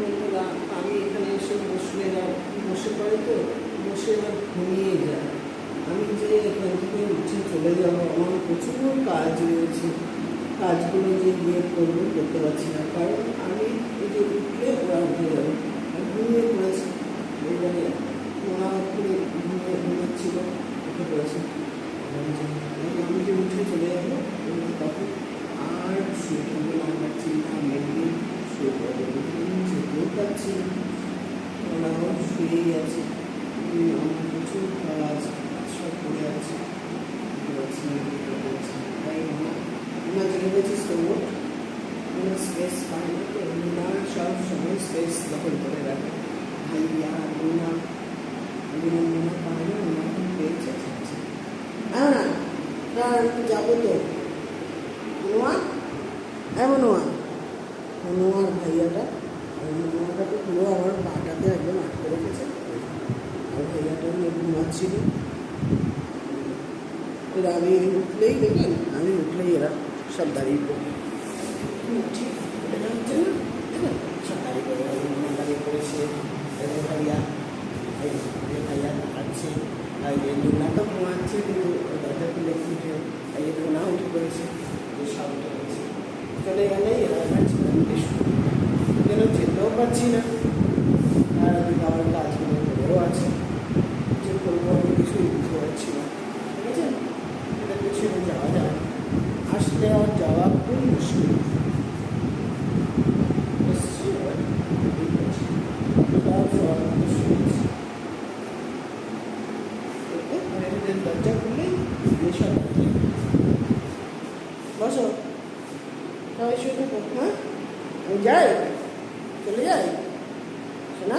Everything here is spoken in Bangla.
বন্ধুরা আমি এখানে এসে বসলে বসে পড়ে তো বসে এবার ঘুমিয়ে যায়। আমি যে এখান থেকে উঠে চলে যাব, আমার প্রচুর কাজ রয়েছে। কাজগুলো যে গিয়ে করব, করতে পারছি না। কারণ আমি এই যে উঠলে ওরা উঠে যাবে আমি ঘুমিয়ে পড়েছি এবারে ওরা করে ঘুমিয়ে ঘুমাচ্ছিল উঠে পড়েছে আমি যে- আমি যে উঠে চলে যাব ওরা তখন আর শুয়ে থাকবে না পারছি না মেঘে শুয়ে পড়বে যেতেও পারছি না আমি আমার প্রচুর সব পড়ে আছে। তাই আমার আমার জেনে গেছিস তো স্পেস পায় না তো সব সময় স্পেস দখল করে রাখে ভাইয়া লুনা লুনা লুনা পায় না লুনা এখন পেয়েছে আচ্ছা হ্যাঁ না যাব তো নোয়া এমন নোয়া নোয়ার ভাইয়াটা আর নোয়াটাকে পুরো আমার পাটাকে একদম আটকে রেখেছে আর ভাইয়াটা এরা আমি উঠলেই দেখলেন আমি উঠলেই এরা সব দাঁড়িয়ে পড়ে এটা হচ্ছে না সব দাঁড়িয়ে পড়ে দাঁড়িয়ে পড়েছে ভাইয়া ভাইয়া আছে আর লুনা তো ঘুমাচ্ছে কিন্তু উঠে এই লুনা উঠে পড়েছে যে সব উঠে পড়েছে চলে গেলে এরা যাচ্ছে যেন যেতেও পারছি না আর আমি আমার কাজগুলো করেও আছে যে করব আমি কিছুই বুঝতে পারছি না ঠিক আছে এটা পেছনে যাওয়া যায় না। আসলে আর যাওয়া খুব মুশকিল এসছি এবার এই করছি। এবার সবার মতো শুয়েছি। ওকে, মানে এদের দরজা খুললেই এসব আছে। বসো। সবাই শুয়ে থাকো হ্যাঁ? আমি যাই চলে যাই শোনা?